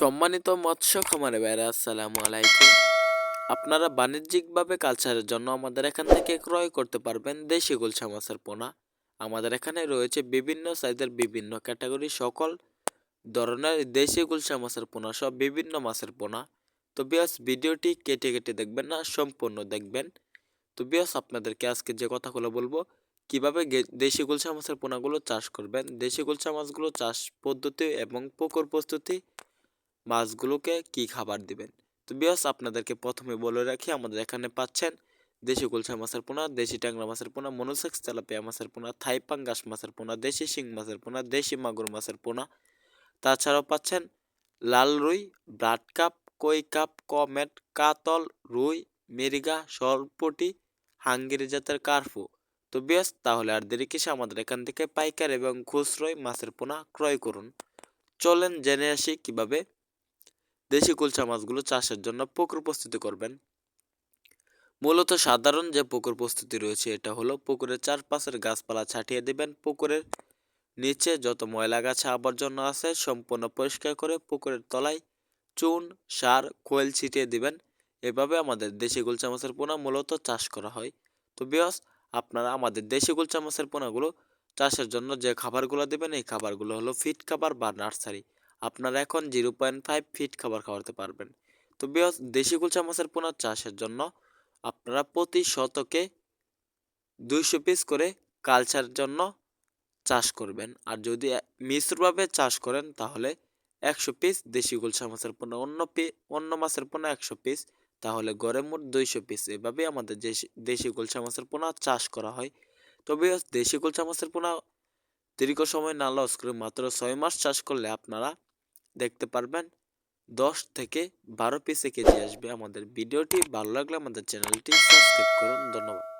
সম্মানিত মৎস্য খামারে ভাইরা আসসালামু আলাইকুম। আপনারা বাণিজ্যিকভাবে কালচারের জন্য আমাদের এখান থেকে ক্রয় করতে পারবেন দেশি গুলশা মাছের পোনা। আমাদের এখানে রয়েছে বিভিন্ন সাইজের বিভিন্ন ক্যাটাগরি সকল ধরনের দেশি গুলশা মাছের পোনা সব বিভিন্ন মাছের পোনা। তো বিয়াস, ভিডিওটি কেটে কেটে দেখবেন না, সম্পূর্ণ দেখবেন। তো বিয়াস, আপনাদেরকে আজকে যে কথাগুলো বলব, কীভাবে দেশি গুলশা মাছের পোনাগুলো চাষ করবেন, দেশি গুলশা মাছগুলো চাষ পদ্ধতি এবং পুকুর প্রস্তুতি মাছগুলোকে কি খাবার দিবেন? তো বিয়াস আপনাদেরকে প্রথমে বলে রাখি, আমাদের এখানে পাচ্ছেন দেশি গুলশা মাছের পোনা, দেশি ট্যাংরা মাছের পোনা, মনোসেক্স তেলাপিয়া মাছের পোনা, থাই পাঙ্গাস মাছের পোনা, দেশি শিং মাছের পোনা, দেশি মাগুর মাছের পোনা। তাছাড়াও পাচ্ছেন লাল রুই ব্রাড কাপ, কই কাপ কমেট কাতল, রুই, মেরিগা, সরপটি, হাঙ্গেরি জাতের কার্ফু তো বেশ তাহলে আর দেরি কিসে, আমাদের এখান থেকে পাইকার এবং খুচরোয় মাছের পোনা ক্রয় করুন। চলেন জেনে আসি কীভাবে দেশি কুলচা মাছগুলো চাষের জন্য পুকুর প্রস্তুতি করবেন। মূলত সাধারণ যে পুকুর প্রস্তুতি রয়েছে, এটা হলো পুকুরের চারপাশের গাছপালা ছাটিয়ে দেবেন। পুকুরের নিচে যত ময়লা গাছা আবর্জনা আছে, সম্পূর্ণ পরিষ্কার করে পুকুরের তলায় চুন, সার, কোয়েল ছিটিয়ে দিবেন। এভাবে আমাদের দেশি গুলচা মাছের পোনা মূলত চাষ করা হয়। তো বিয়স আপনারা আমাদের দেশি গুলচা মাছের পোনাগুলো চাষের জন্য যে খাবারগুলো দেবেন, এই খাবারগুলো হলো ফিট খাবার বা নার্সারি। আপনারা এখন জিরো পয়েন্ট ফাইভ ফিট খাবার খাওয়াতে পারবেন। তো বিয়স দেশি গুলচা মাছের পোনা চাষের জন্য আপনারা প্রতি শতকে দুইশো পিস করে কালচার জন্য চাষ করবেন। আর যদি মিশ্রভাবে চাষ করেন, তাহলে একশো পিস দেশি গুলশা মাছের পোনা, অন্য পি, অন্য মাছের পোনা একশো পিস, তাহলে গড়ে মোট দুইশো পিস। এভাবে আমাদের দেশি দেশি গুলশা মাছের পোনা চাষ করা হয়। তবে দেশি গুলশা মাছের পোনা দীর্ঘ সময় না লস করে মাত্র ছয় মাস চাষ করলে আপনারা দেখতে পারবেন দশ থেকে বারো পিসে কেজি আসবে আমাদের। ভিডিওটি ভালো লাগলে আমাদের চ্যানেলটি সাবস্ক্রাইব করুন। ধন্যবাদ।